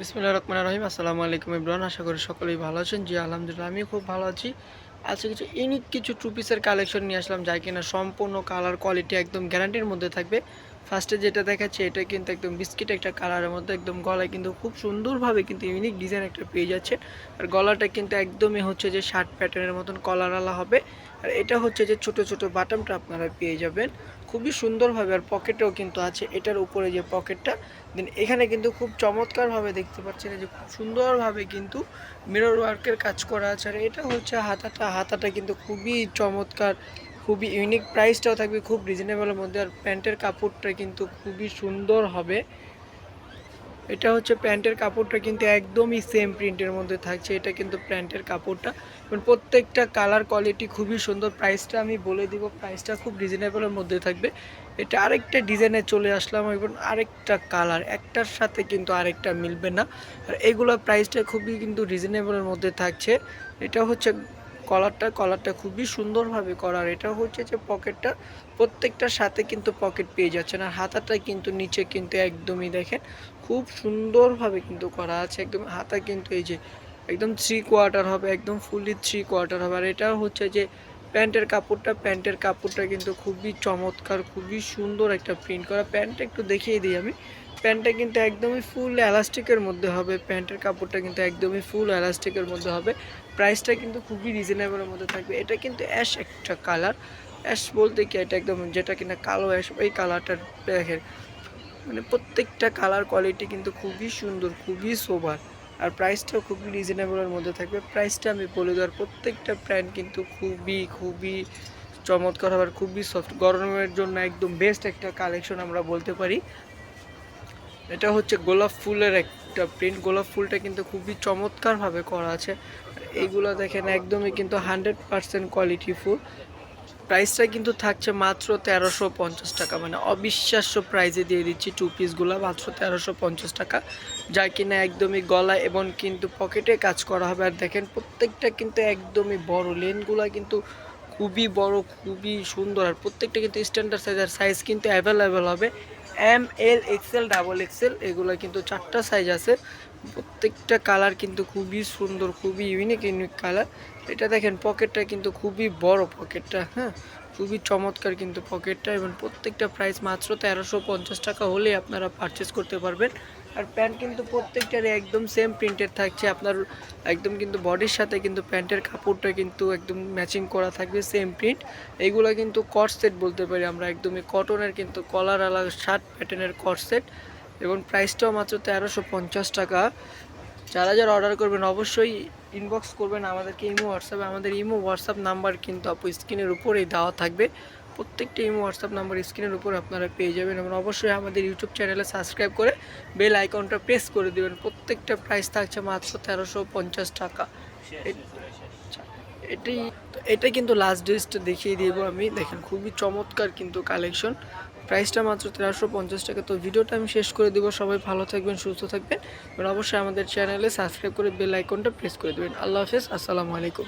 বিসমুল্লাহ রহমান রহিম। আসসালামু আলাইকুম ইব্রান আশা করি সকলেই ভালো আছেন। জি, আলহামদুলিল্লাহ আমি খুব ভালো আছি। আজকে কিছু ইউনিক কিছু টু পিসের কালেকশন নিয়ে আসলাম যাই কিনা সম্পূর্ণ কালার কোয়ালিটি একদম গ্যারান্টির মধ্যে থাকবে। ফার্স্টে যেটা দেখাচ্ছে, এটা কিন্তু একদম বিস্কিট একটা কালারের মধ্যে একদম গলায় কিন্তু খুব সুন্দরভাবে কিন্তু ইউনিক ডিজাইন একটা পেয়ে যাচ্ছে। আর গলাটা কিন্তু একদমই হচ্ছে যে শার্ট প্যাটার্নের মতন কলারওয়ালা হবে। আর এটা হচ্ছে যে ছোট ছোট বাটামটা আপনারা পেয়ে যাবেন। খুবই সুন্দরভাবে আর পকেটেও কিন্তু আছে এটার উপরে যে পকেটটা দেন এখানে কিন্তু খুব চমৎকারভাবে দেখতে পাচ্ছেন যে খুব সুন্দরভাবে কিন্তু মিরর ওয়ার্কের কাজ করা আছে। আর এটা হচ্ছে হাতাটা হাতাটা কিন্তু খুবই চমৎকার খুবই ইউনিক প্রাইসটাও থাকবে, খুব রিজনেবলের মধ্যে, আর প্যান্টের কাপড়টা কিন্তু খুবই সুন্দর হবে। এটা হচ্ছে প্যান্টের কাপড়টা কিন্তু একদমই সেম প্রিন্টের মধ্যে থাকছে, এটা কিন্তু প্যান্টের কাপড়টা। এবং প্রত্যেকটা কালার কোয়ালিটি খুবই সুন্দর প্রাইসটা আমি বলে দিব প্রাইসটা খুব রিজনেবলের মধ্যে থাকবে। এটা আরেকটা ডিজাইনে চলে আসলাম, এবং আরেকটা কালার একটার সাথে কিন্তু আরেকটা মিলবে না। আর এগুলোর প্রাইসটা খুবই কিন্তু রিজনেবলের মধ্যে থাকছে। এটা হচ্ছে কলারটা কলারটা খুবই সুন্দরভাবে করার। এটা হচ্ছে যে পকেটটা প্রত্যেকটার সাথে কিন্তু পকেট পেয়ে যাচ্ছে না হাতাটা কিন্তু নিচে কিন্তু একদমই দেখেন, খুব সুন্দরভাবে কিন্তু করা আছে। একদম হাতা কিন্তু এই যে, একদম থ্রি কোয়ার্টার হবে, একদম ফুলি থ্রি কোয়ার্টার হবে। আর এটা হচ্ছে যে প্যান্টের কাপড়টা প্যান্টের কাপড়টা কিন্তু খুবই চমৎকার, খুবই সুন্দর একটা প্রিন্ট করা। প্যান্টটা একটু দেখিয়ে দিই আমি। প্যান্টটা কিন্তু একদমই ফুল এলাস্টিকের মধ্যে হবে। প্যান্টের কাপড়টা কিন্তু একদমই ফুল এলাস্টিকের মধ্যে হবে। প্রাইসটা কিন্তু খুবই রিজনেবলের মধ্যে থাকবে। এটা কিন্তু অ্যাশ একটা কালার অ্যাশ বলতে কি? এটা একদম যেটা কিনা কালো অ্যাশ ওই কালারটার দেখেন। মানে প্রত্যেকটা কালার কোয়ালিটি কিন্তু খুবই সুন্দর, খুবই সোবার আর প্রাইসটাও খুবই রিজনেবলের মধ্যে থাকবে। প্রাইসটা আমি বলে দেওয়ার প্রত্যেকটা প্যান্ট কিন্তু খুবই খুবই চমৎকার হবার খুবই সফট গরমের জন্য একদম বেস্ট একটা কালেকশন আমরা বলতে পারি। এটা হচ্ছে গোলাপ ফুলের একটা প্রিন্ট গোলাপ ফুলটা কিন্তু খুবই চমৎকারভাবে করা আছে। এইগুলো দেখেন একদমই কিন্তু হান্ড্রেড পারসেন্ট কোয়ালিটি ফুল। প্রাইসটা কিন্তু থাকছে মাত্র তেরোশো পঞ্চাশ টাকা। মানে অবিশ্বাস্য প্রাইজে দিয়ে দিচ্ছি টু পিসগুলো মাত্র তেরোশো পঞ্চাশ টাকা। যা কিনা একদমই গলা এবং কিন্তু পকেটে কাজ করা হবে। আর দেখেন, প্রত্যেকটা কিন্তু একদমই বড়। লেনগুলো কিন্তু খুবই বড়, খুবই সুন্দর। আর প্রত্যেকটা কিন্তু স্ট্যান্ডার্ড সাইজ আর সাইজ কিন্তু অ্যাভেলেবেল হবে। M L XL double XL এগুলো কিন্তু চারটা সাইজ আছে। প্রত্যেকটা কালার কিন্তু খুবই সুন্দর, খুবই ইউনিক ইউনিক কালার এটা দেখেন পকেটটা কিন্তু খুবই বড় পকেটটা হ্যাঁ? খুবই চমৎকার কিন্তু পকেটটা এবং প্রত্যেকটা প্রাইস মাত্র তেরোশো পঞ্চাশ টাকা হলেই আপনারা পারচেস করতে পারবেন। আর প্যান্ট কিন্তু প্রত্যেকটারই একদম সেম প্রিন্টের থাকছে। আপনার একদম কিন্তু বডির সাথে কিন্তু প্যান্টের কাপড়টা কিন্তু একদম ম্যাচিং করা থাকবে সেম প্রিন্ট এইগুলো কিন্তু কট সেট বলতে পারি আমরা, একদমই কটনের কিন্তু কলার আলাদা শার্ট প্যাটার্নের কট সেট এবং প্রাইসটাও মাত্র তেরোশো পঞ্চাশ টাকা। যারা যারা অর্ডার করবেন, অবশ্যই ইনবক্স করবেন আমাদেরকে ইমো হোয়াটসঅ্যাপে আমাদের ইমো হোয়াটসঅ্যাপ নাম্বার কিন্তু আপু স্ক্রিনের উপরেই দেওয়া থাকবে। প্রত্যেকটা ইমো হোয়াটসঅ্যাপ নাম্বার স্ক্রিনের উপর আপনারা পেয়ে যাবেন এবং অবশ্যই আমাদের ইউটিউব চ্যানেলে সাবস্ক্রাইব করে বেল আইকনটা প্রেস করে দেবেন। প্রত্যেকটা প্রাইস থাকছে মাত্র তেরোশো পঞ্চাশ টাকা। এটাই এটা কিন্তু লাস্ট ড্রেসটা দেখিয়ে দিব আমি। দেখেন, খুবই চমৎকার কিন্তু কালেকশন প্রাইসটা মাত্র তেরোশো পঞ্চাশ টাকা। তো ভিডিওটা আমি শেষ করে দেবো। সবাই ভালো থাকবেন, সুস্থ থাকবেন। এবার অবশ্যই আমাদের চ্যানেলে সাবস্ক্রাইব করে বেল আইকনটা প্রেস করে দেবেন। আল্লাহ হাফেজ, আসসালামু আলাইকুম।